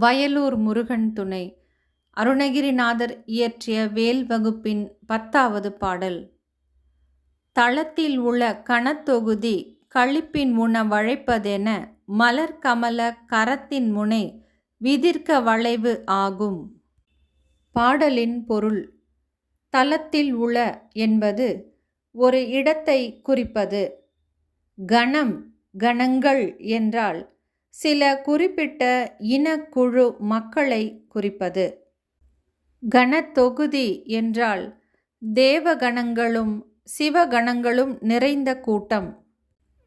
வயலூர் முருகன் துணை. அருணகிரிநாதர் இயற்றிய வேல் வகுப்பின் பத்தாவது பாடல். தளத்தில் உள்ள கணத்தொகுதி களிப்பின் உண வழைப்பதென மலர் கமல கரத்தின் முனை விதிர்க்க வளைவு ஆகும். பாடலின் பொருள் தளத்தில் உள என்பது ஒரு இடத்தை குறிப்பது. கணம் கணங்கள் என்றால் சில குறிப்பிட்ட இனக்குழு மக்களை குறிப்பது. கணத்தொகுதி என்றால் தேவகணங்களும் சிவகணங்களும் நிறைந்த கூட்டம்.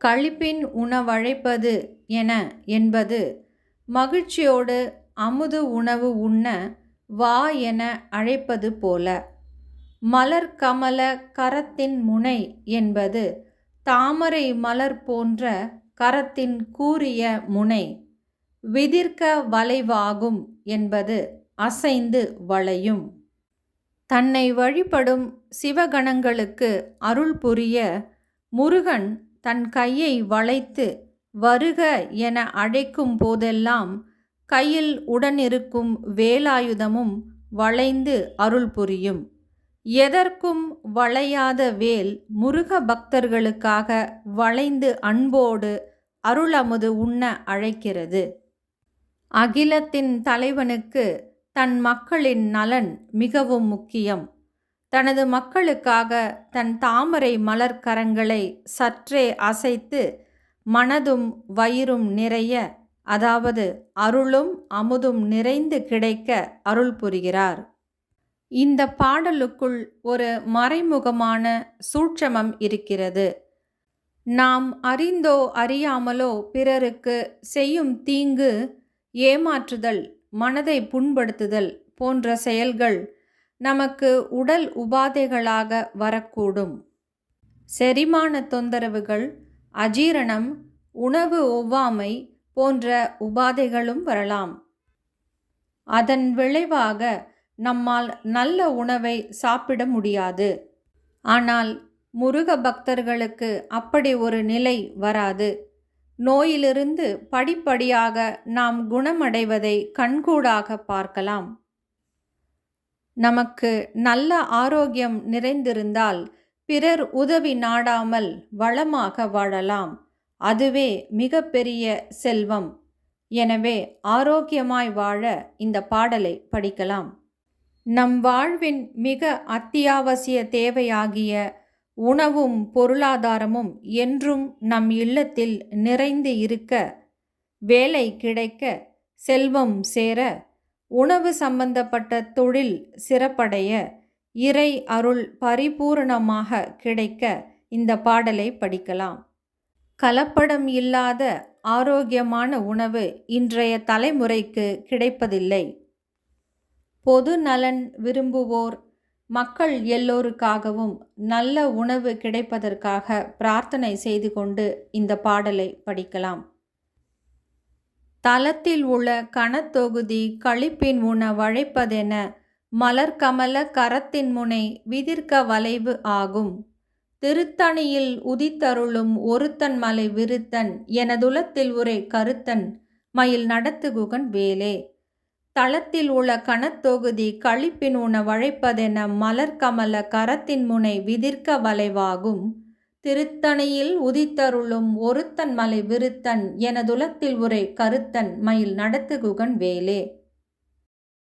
களிப்பின் உணவழைப்பது என என்பது மகிழ்ச்சியோடு அமுது உணவு உண்ண வா என அழைப்பது போல. மலர் கமல கரத்தின் முனை என்பது தாமரை மலர் போன்ற கரத்தின் கூறிய முனை விதிர்க்க வளைவாகும் என்பது அசைந்து வளையும். தன்னை வழிபடும் சிவகணங்களுக்கு அருள் புரிய முருகன் தன் கையை வளைத்து வருக என அழைக்கும் போதெல்லாம் கையில் உடனிருக்கும் வேலாயுதமும் வளைந்து அருள் புரியும். எதற்கும் வளையாத வேல் முருக பக்தர்களுக்காக வளைந்து அன்போடு அருளமுது உண்ண அழைக்கிறது. அகிலத்தின் தலைவனுக்கு தன் மக்களின் நலன் மிகவும் முக்கியம். தனது மக்களுக்காக தன் தாமரை மலர் கரங்களை சற்றே அசைத்து மனதும் வயிறும் நிறைய அதாவது அருளும் அமுதும் நிறைந்து கிடைக்க அருள் புரிகிறார். இந்த பாடலுக்குள் ஒரு மறைமுகமான சூட்சமம் இருக்கிறது. நாம் அறிந்தோ அறியாமலோ பிறருக்கு செய்யும் தீங்கு ஏமாற்றுதல் மனதை புண்படுத்துதல் போன்ற செயல்கள் நமக்கு உடல் உபாதைகளாக வரக்கூடும். செரிமான தொந்தரவுகள் அஜீரணம் உணவு ஒவ்வாமை போன்ற உபாதைகளும் வரலாம். அதன் விளைவாக நம்மால் நல்ல உணவை சாப்பிட முடியாது. ஆனால் முருக பக்தர்களுக்கு அப்படி ஒரு நிலை வராது. நோயிலிருந்து படிப்படியாக நாம் குணமடைவதை கண்கூடாக பார்க்கலாம். நமக்கு நல்ல ஆரோக்கியம் நிறைந்திருந்தால் பிறர் உதவி நாடாமல் வளமாக வாழலாம். அதுவே மிகப்பெரிய செல்வம். எனவே ஆரோக்கியமாய் வாழ இந்த பாடலை படிக்கலாம். நம் வாழ்வின் மிக அத்தியாவசிய தேவையாகிய உணவும் பொருளாதாரமும் என்றும் நம் இல்லத்தில் நிறைந்து இருக்க வேலை கிடைக்க செல்வம் சேர உணவு சம்பந்தப்பட்ட தொழில் சிறப்படைய இறை அருள் பரிபூரணமாக கிடைக்க இந்த பாடலை படிக்கலாம். கலப்படம் இல்லாத ஆரோக்கியமான உணவு இன்றைய தலைமுறைக்கு கிடைப்பதில்லை. பொது நலன் விரும்புவோர் மக்கள் எல்லோருக்காகவும் நல்ல உணவு கிடைப்பதற்காக பிரார்த்தனை செய்து கொண்டு இந்த பாடலை படிக்கலாம். தளத்தில் உள்ள கணத்தொகுதி களிப்பின் உண வழைப்பதென மலர்கமல கரத்தின் முனை விதிர்க்க வளைவு ஆகும். திருத்தணியில் உதித்தருளும் ஒருத்தன் மலை விருத்தன் எனதுலத்தில் உரை கருத்தன் மயில் நடத்துகுகன் வேலே. தளத்தில் உள்ள கணத்தொகுதி களிப்பின் உண வழைப்பதென மலர்கமல கரத்தின் முனை விதிர்க்க வளைவாகும். திருத்தணியில் உதித்தருளும் ஒருத்தன் மலை விருத்தன் எனதுலத்தில் உரை கருத்தன் மயில் நடத்துகுகன் வேலே.